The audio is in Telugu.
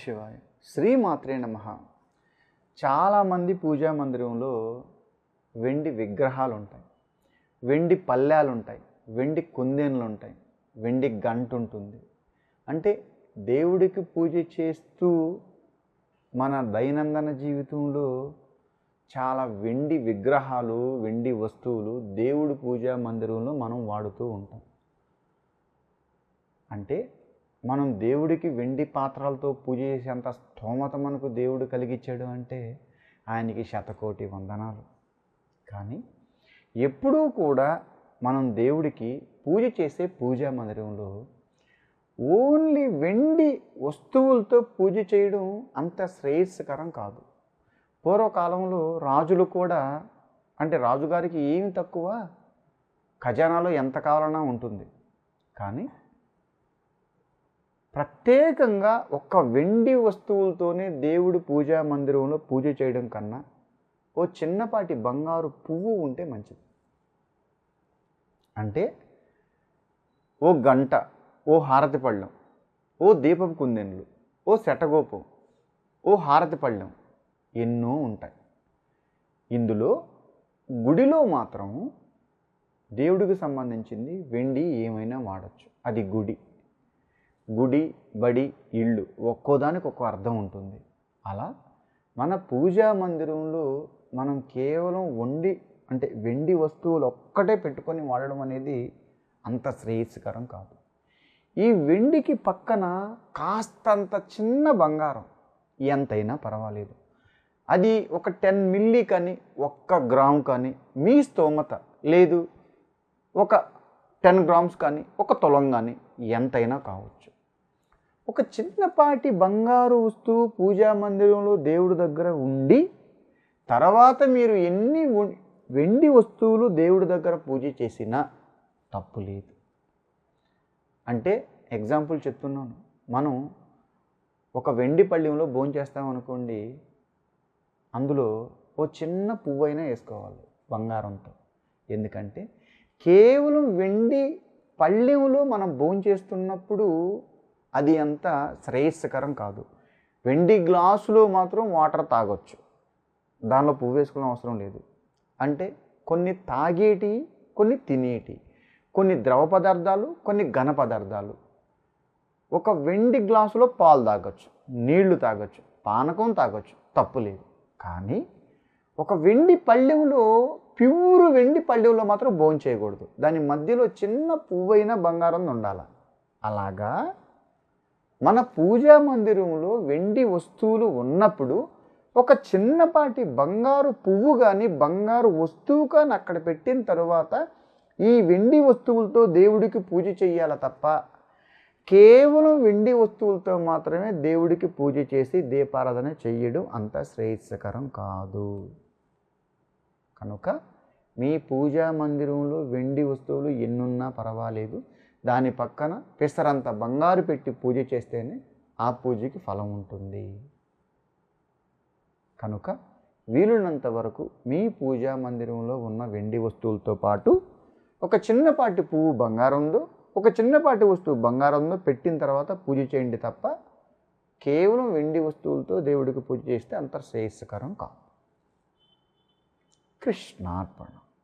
శివాయ శ్రీమాత్రే నమ. చాలామంది పూజా మందిరంలో వెండి విగ్రహాలు ఉంటాయి వెండి పల్లెలు ఉంటాయి వెండి కుందేన్లు ఉంటాయి వెండి గంట ఉంటుంది అంటే దేవుడికి పూజ చేస్తూ మన దైనందిన జీవితంలో చాలా వెండి విగ్రహాలు వెండి వస్తువులు దేవుడి పూజా మందిరంలో మనం వాడుతూ ఉంటాం. అంటే మనం దేవుడికి వెండి పాత్రలతో పూజ చేసేంత స్తోమత మనకు దేవుడు కలిగించాడు అంటే ఆయనకి శతకోటి వందనాలు. కానీ ఎప్పుడూ కూడా మనం దేవుడికి పూజ చేసే పూజా మందిరంలో ఓన్లీ వెండి వస్తువులతో పూజ చేయడం అంత శ్రేయస్కరం కాదు. పూర్వకాలంలో రాజులు కూడా అంటే రాజుగారికి ఏమి తక్కువ? ఖజానాలో ఎంత కావాలన్నా ఉంటుంది. కానీ ప్రత్యేకంగా ఒక్క వెండి వస్తువులతోనే దేవుడు పూజా మందిరంలో పూజ చేయడం కన్నా ఓ చిన్నపాటి బంగారు పువ్వు ఉంటే మంచిది. అంటే ఓ గంట ఓ హారతి పళ్ళెం ఓ దీపపు కుందెన్లు ఓ శటగోపం ఓ హారతి పళ్ళెం ఎన్నో ఉంటాయి. ఇందులో గుడిలో మాత్రం దేవుడికి సంబంధించింది వెండి ఏమైనా వాడచ్చు. అది గుడి. గుడి బడి ఇళ్ళు ఒక్కోదానికి ఒక్కో అర్థం ఉంటుంది. అలా మన పూజా మందిరంలో మనం కేవలం వండి అంటే వెండి వస్తువులు ఒక్కటే పెట్టుకొని వాడడం అనేది అంత శ్రేయస్కరం కాదు. ఈ వెండికి పక్కన కాస్తంత చిన్న బంగారం ఎంతైనా పర్వాలేదు. అది ఒక టెన్ మిల్లీ కానీ ఒక్క గ్రామ్ కానీ మీ స్తోమత లేదు. ఒక టెన్ గ్రామ్స్ కానీ ఒక తులం కానీ ఎంతైనా కావచ్చు. ఒక చిన్నపాటి బంగారు వస్తువు పూజా మందిరంలో దేవుడి దగ్గర ఉండి తర్వాత మీరు ఎన్ని ఉ- వెండి వస్తువులు దేవుడి దగ్గర పూజ చేసినా తప్పు లేదు. అంటే ఎగ్జాంపుల్ చెప్తున్నాను. మనం ఒక వెండి పళ్ళెంలో భోంచేస్తాం అనుకోండి అందులో ఓ చిన్న పువ్వైనా వేసుకోవాలి బంగారంతో. ఎందుకంటే కేవలం వెండి పళ్ళెంలో మనం భోంచేస్తున్నప్పుడు అది అంత శ్రేయస్కరం కాదు. వెండి గ్లాసులో మాత్రం వాటర్ తాగొచ్చు. దానిలో పువ్వు వేసుకోవడం అవసరం లేదు. అంటే కొన్ని తాగేటి కొన్ని తినేటి కొన్ని ద్రవ పదార్థాలు కొన్ని ఘన పదార్థాలు. ఒక వెండి గ్లాసులో పాలు తాగొచ్చు నీళ్ళు తాగొచ్చు పానకం తాగొచ్చు తప్పు లేదు. కానీ ఒక వెండి పళ్ళెంలో ప్యూర్ వెండి పళ్ళెంలో మాత్రం భోజనం చేయకూడదు దాని మధ్యలో చిన్న పువ్వైన బంగారం ఉండాలి. అలాగా? మన పూజా మందిరంలో వెండి వస్తువులు ఉన్నప్పుడు ఒక చిన్నపాటి బంగారు పువ్వు కానీ బంగారు వస్తువు కానీ అక్కడ పెట్టిన తరువాత ఈ వెండి వస్తువులతో దేవుడికి పూజ చేయాలి తప్ప కేవలం వెండి వస్తువులతో మాత్రమే దేవుడికి పూజ చేసి దీపారాధన చెయ్యడం అంత శ్రేయస్కరం కాదు. కనుక మీ పూజా మందిరంలో వెండి వస్తువులు ఎన్నున్నా పర్వాలేదు. దాని పక్కన పెసరంత బంగారు పెట్టి పూజ చేస్తేనే ఆ పూజకి ఫలం ఉంటుంది. కనుక వీలున్నంత వరకు మీ పూజా మందిరంలో ఉన్న వెండి వస్తువులతో పాటు ఒక చిన్నపాటి పువ్వు బంగారందో ఒక చిన్నపాటి వస్తువు బంగారందో పెట్టిన తర్వాత పూజ చేయండి తప్ప కేవలం వెండి వస్తువులతో దేవుడికి పూజ చేస్తే అంత శ్రేయస్కరం కాదు. కృష్ణార్పణ.